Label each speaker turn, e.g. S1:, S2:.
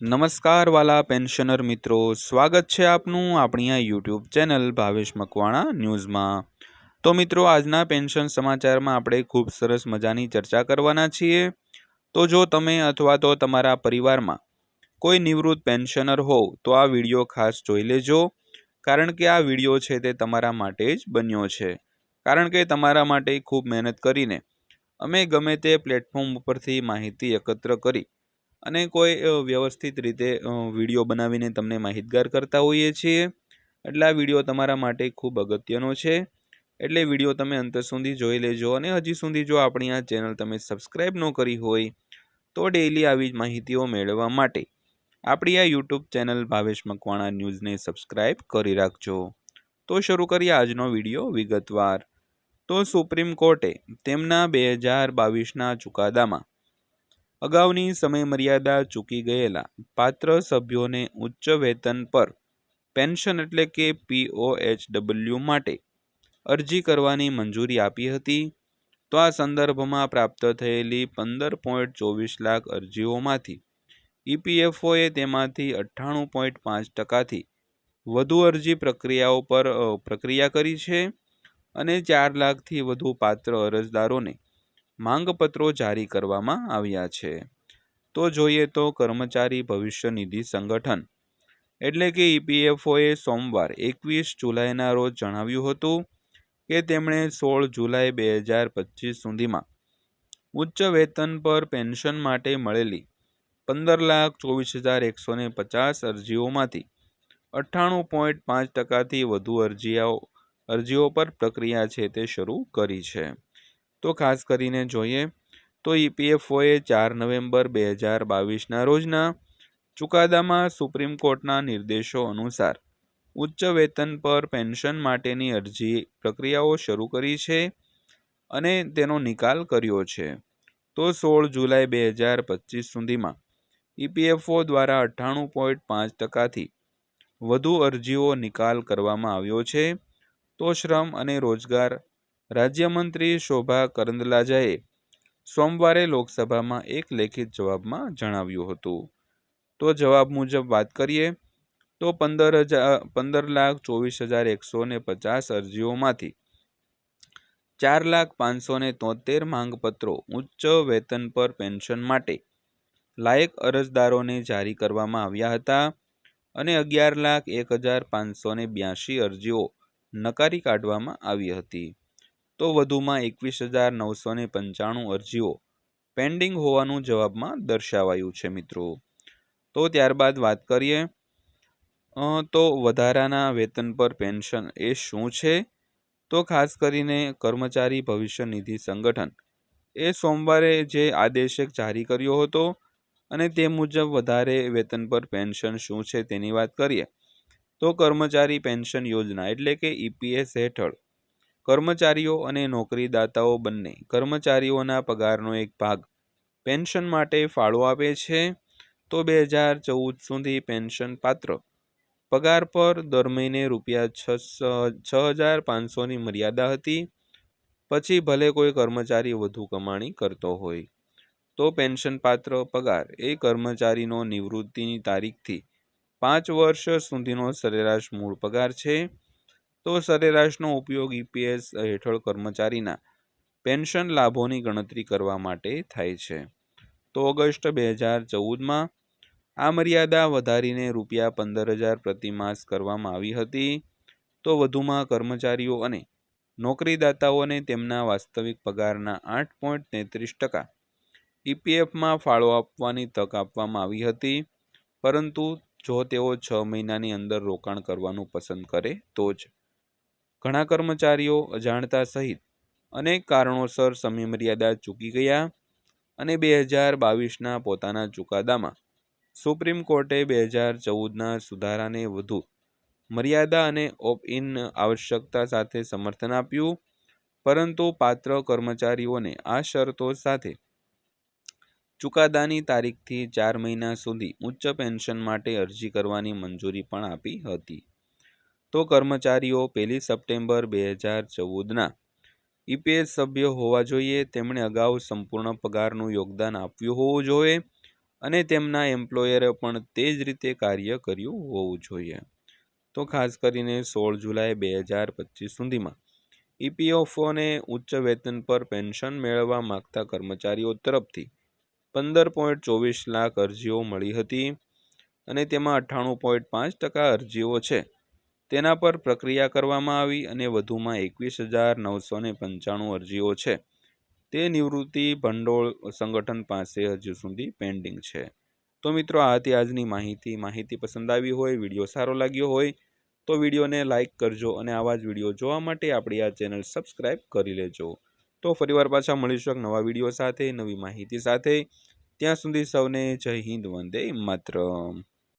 S1: નમસ્કાર વાલા પેન્શનર મિત્રો. સ્વાગત છે આપનું આપણી આ યુટ્યુબ ચેનલ ભાવેશ મકવાણા ન્યૂઝમાં. તો મિત્રો, આજના પેન્શન સમાચારમાં આપણે ખૂબ સરસ મજાની ચર્ચા કરવાના છીએ. તો જો તમે અથવા તો તમારા પરિવારમાં કોઈ નિવૃત્ત પેન્શનર હોવ, તો આ વીડિયો ખાસ જોઈ લેજો. કારણ કે આ વીડિયો છે તે તમારા માટે જ બન્યો છે. કારણ કે તમારા માટે ખૂબ મહેનત કરીને અમે ગમે તે પ્લેટફોર્મ ઉપરથી માહિતી એકત્ર કરી અને કોઈ વ્યવસ્થિત રીતે વીડિયો બનાવીને તમને માહિતગાર કરતા હોઈએ છીએ. એટલે આ વીડિયો તમારા માટે ખૂબ અગત્યનો છે. એટલે વીડિયો તમે અંત સુધી જોઈ લેજો અને હજી સુધી જો આપણી આ ચેનલ તમે સબસ્ક્રાઈબ ન કરી હોય, તો ડેઈલી આવી જ માહિતીઓ મેળવવા માટે આપણી આ યુટ્યુબ ચેનલ ભાવેશ મકવાણા ન્યૂઝને સબસ્ક્રાઈબ કરી રાખજો. તો શરૂ કરીએ આજનો વીડિયો વિગતવાર. તો સુપ્રીમ કોર્ટે તેમના બે હજાર બાવીસના ચુકાદામાં અગાઉની સમયમર્યાદા ચૂકી ગયેલા પાત્ર સભ્યોને ઉચ્ચ વેતન પર પેન્શન એટલે કે પીઓએચડબલ્યુ માટે અરજી કરવાની મંજૂરી આપી હતી, તો આ સંદર્ભમાં પ્રાપ્ત થયેલી પંદર પોઈન્ટ ચોવીસ લાખ અરજીઓમાંથી ઈપીએફઓએ તેમાંથી અઠ્ઠાણું પોઈન્ટ પાંચ ટકાથી વધુ અરજી પ્રક્રિયાઓ પર પ્રક્રિયા કરી છે અને ચાર લાખથી વધુ પાત્ર અરજદારોને માંગપત્રો જારી કરવામાં આવ્યા છે. તો જોઈએ તો કર્મચારી ભવિષ્ય નિધિ સંગઠન. એટલે કે ઈપીએફઓએ સોમવાર એકવીસ જુલાઈના રોજ જણાવ્યું હતું કે તેમણે સોળ જુલાઈ બે હજાર પચીસ સુધીમાં ઉચ્ચ વેતન પર પેન્શન માટે મળેલી પંદર લાખ ચોવીસ હજાર એકસો ને પચાસ અરજીઓમાંથી અઠ્ઠાણું પોઈન્ટ પાંચ ટકાથી વધુ અરજીઓ અરજીઓ પર પ્રક્રિયા છે તે શરૂ કરી છે. તો ખાસ કરીને જોઈએ તો ઈપીએફઓએ ચાર નવેમ્બર બે હજાર બાવીસના રોજના ચુકાદામાં સુપ્રીમ કોર્ટના નિર્દેશો અનુસાર ઉચ્ચ વેતન પર પેન્શન માટેની અરજી પ્રક્રિયાઓ શરૂ કરી છે અને તેનો નિકાલ કર્યો છે. તો સોળ જુલાઈ બે હજાર પચીસ સુધીમાં ઈપીએફઓ દ્વારા અઠ્ઠાણું પોઈન્ટ પાંચ ટકાથી વધુ અરજીઓ નિકાલ કરવામાં આવ્યો છે. તો શ્રમ અને રોજગાર રાજ્યમંત્રી શોભા કરંદલાજાએ સોમવારે લોકસભામાં એક લેખિત જવાબમાં જણાવ્યું હતું. તો જવાબ મુજબ વાત કરીએ, તો પંદર હજાર પંદર લાખ ચોવીસ હજાર એકસો ને પચાસ અરજીઓમાંથી ચાર લાખ પાંચસો ને તોતેર માંગપત્રો ઉચ્ચ વેતન પર પેન્શન માટે લાયક અરજદારોને જારી કરવામાં આવ્યા હતા અને અગિયાર લાખ એક હજાર પાંચસો ને બ્યાસી અરજીઓ નકારી કાઢવામાં આવી હતી. તો વધુમાં એકવીસ હજાર નવસો ને પંચાણું અરજીઓ પેન્ડિંગ હોવાનું જવાબમાં દર્શાવાયું છે મિત્રો. તો ત્યારબાદ વાત કરીએ તો વધારાના વેતન પર પેન્શન એ શું છે? તો ખાસ કરીને કર્મચારી ભવિષ્ય નિધિ સંગઠન એ સોમવારે જે આદેશ જારી કર્યો હતો અને તે મુજબ વધારે વેતન પર પેન્શન શું છે તેની વાત કરીએ. તો કર્મચારી પેન્શન યોજના એટલે કે ઈપીએસ હેઠળ કર્મચારીઓ અને નોકરીદાતાઓ બંને કર્મચારીઓના પગારનો એક ભાગ પેન્શન માટે ફાળો આપે છે, તો બે હજાર ચૌદ સુધી પેન્શન પાત્ર. પગાર પર દર મહિને રૂપિયા છ હજાર પાંચસોની મર્યાદા હતી. પછી ભલે કોઈ કર્મચારી વધુ કમાણી કરતો હોય, તો પેન્શન પાત્ર પગાર એ કર્મચારીનો નિવૃત્તિની તારીખથી પાંચ વર્ષ સુધીનો સરેરાશ મૂળ પગાર છે. તો સરેરાશનો ઉપયોગ ઈપીએસ હેઠળ કર્મચારીના પેન્શન લાભોની ગણતરી કરવા માટે થાય છે. તો ઓગસ્ટ બે હજાર ચૌદમાં આ મર્યાદા વધારીને રૂપિયા પંદર હજાર પ્રતિમાસ કરવામાં આવી હતી. તો વધુમાં કર્મચારીઓ અને નોકરીદાતાઓને તેમના વાસ્તવિક પગારના આઠ પોઈન્ટ તેત્રીસ ટકા ઈપીએફમાં ફાળો આપવાની તક આપવામાં આવી હતી. પરંતુ જો તેઓ છ મહિનાની અંદર રોકાણ કરવાનું પસંદ કરે તો જ ઘણા કર્મચારીઓ અજાણતા સહિત અનેક કારણોસર સમયમર્યાદા ચૂકી ગયા અને બે હજાર બાવીસના પોતાના ચુકાદામાં સુપ્રીમ કોર્ટે બે હજાર ચૌદના સુધારાને વધુ મર્યાદા અને ઓપ ઇન આવશ્યકતા સાથે સમર્થન આપ્યું, પરંતુ પાત્ર કર્મચારીઓને આ શરતો સાથે ચુકાદાની તારીખથી ચાર મહિના સુધી ઉચ્ચ પેન્શન માટે અરજી કરવાની મંજૂરી પણ આપી હતી. તો કર્મચારીઓ પહેલી સપ્ટેમ્બર બે હજાર ચૌદના ઈપીએસ સભ્ય હોવા જોઈએ. તેમણે અગાઉ સંપૂર્ણ પગારનું યોગદાન આપ્યું હોવું જોઈએ અને તેમના એમ્પ્લોયરે પણ તે જ રીતે કાર્ય કર્યું હોવું જોઈએ. તો ખાસ કરીને સોળ જુલાઈ બે હજાર પચીસ સુધીમાં ઈપીએફઓને ઉચ્ચ વેતન પર પેન્શન મેળવવા માગતા કર્મચારીઓ તરફથી પંદર પોઈન્ટ ચોવીસ લાખ અરજીઓ મળી હતી અને તેમાં અઠ્ઠાણું પોઈન્ટ પાંચ ટકા અરજીઓ છે. તેના પર પ્રક્રિયા કરવામાં આવી અને વધુમાં એકવીસ હજાર નવસો ને પંચાણું અરજીઓ છે. તે નિવૃત્તિ ભંડોળ સંગઠન પાસે હજુ સુધી પેન્ડિંગ છે. તો મિત્રો, આ હતી આજની માહિતી. માહિતી પસંદ આવી હોય, વીડિયો સારો લાગ્યો હોય, તો વિડીયોને લાઇક કરજો અને આવા જ વીડિયો જોવા માટે આપણી આ ચેનલ સબસ્ક્રાઇબ કરી લેજો. તો ફરીવાર પાછા મળીશું એક નવા વીડિયો સાથે, નવી માહિતી સાથે. ત્યાં સુધી સૌને જય હિન્દ, વંદે માતરમ.